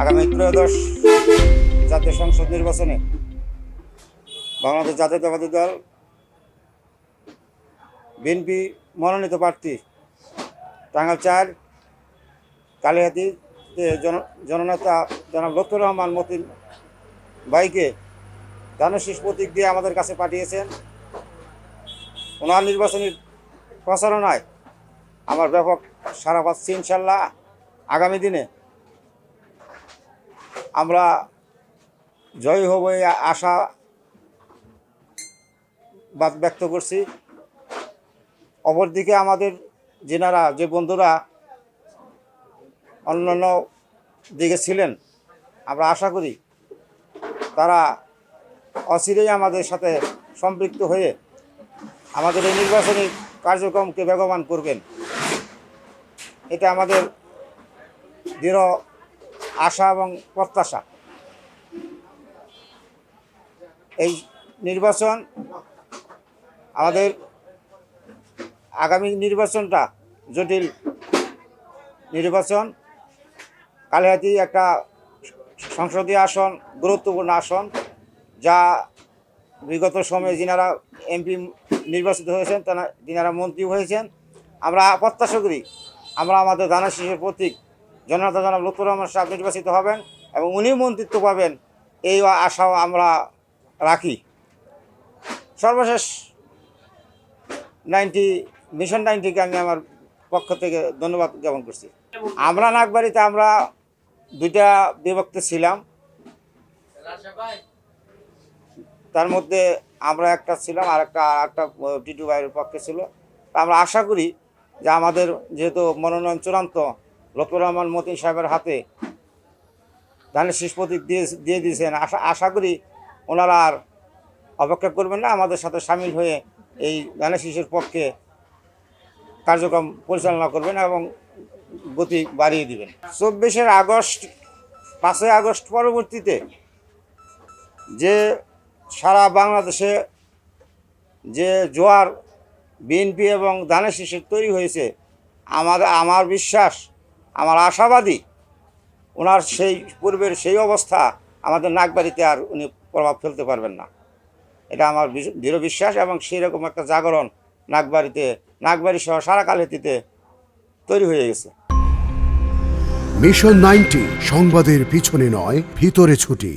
আগামী ত্রয়োদশ জাতীয় সংসদ নির্বাচনে বাংলাদেশ জাতীয়তাবাদী দল, বিএনপি মনোনীত প্রার্থী টাঙ্গাল চার, কালিহাতি জন, জননেতা জনাব লক্ষ্মী রহমান মতিন ভাইকে দানশীষ প্রতীক দিয়ে আমাদের কাছে পাঠিয়েছেন। ওনার নির্বাচনী প্রচারণায় আমার ব্যাপক সারা পাচ্ছি ইনশাল্লাহ। আগামী দিনে আমরা জয়ী হব এই আশা বাদ ব্যক্ত করছি। অপরদিকে আমাদের যেনারা, যে বন্ধুরা অন্যান্য দিকে ছিলেন, আমরা আশা করি তারা অচিরেই আমাদের সাথে সম্পৃক্ত হয়ে আমাদের এই নির্বাচনী কার্যক্রমকে বেগবান করবেন। এটা আমাদের দৃঢ় আশা এবং প্রত্যাশা। এই নির্বাচন আমাদের আগামী নির্বাচনটা জটিল নির্বাচন। কালিহাতি একটা সংসদীয় আসন, গুরুত্বপূর্ণ আসন, যা বিগত সময়ে যিনারা এমপি নির্বাচিত হয়েছেন, তারা যিনারা মন্ত্রী হয়েছেন। আমরা প্রত্যাশা করি, আমরা আমাদের দানা শিশুর প্রতীক জনতা জনাব লুৎফুর রহমান সাহেব নির্বাচিত হবেন এবং উনি মন্ত্রিত্ব পাবেন, এই আশাও আমরা রাখি। সর্বশেষ নাইনটি, মিশন নাইনটিকে আমি আমার পক্ষ থেকে ধন্যবাদ জ্ঞাপন করছি। আমরা নাগবাড়িতে আমরা দুইটা বিভক্ত ছিলাম। তার মধ্যে আমরা একটা ছিলাম আর একটা আর একটা টিটু ভাইয়ের পক্ষে ছিল। আমরা আশা করি যে আমাদের যেহেতু মনোনয়ন চূড়ান্ত লক্ষ্মী রহমান মতিন সাহেবের হাতে ধানের শীষ প্রতীক দিয়ে দিয়ে দিয়েছেন। আশা আশা করি ওনারা আর অপেক্ষা করবেন না, আমাদের সাথে সামিল হয়ে এই ধানের শিশুর পক্ষে কার্যক্রম পরিচালনা করবেন এবং গতি বাড়িয়ে দিবেন। চব্বিশের আগস্ট, পাঁচই আগস্ট পরবর্তীতে যে সারা বাংলাদেশে যে জোয়ার, বিএনপি এবং ধানের শীষের তৈরি হয়েছে আমার আমার বিশ্বাস আমার আশাবাদী ওনার সেই পূর্বের সেই অবস্থা আমাদের নাগবাড়িতে আর উনি প্রভাব ফেলতে পারবেন না। এটা আমার দৃঢ় বিশ্বাস এবং সেই রকম একটা জাগরণ নাগবাড়িতে নাগবাড়ি সহ সারা কালেতিতে তৈরি হয়ে গেছে। মিশন নাইনটি সংবাদের পিছনে নয়, ভিতরে ছুটি।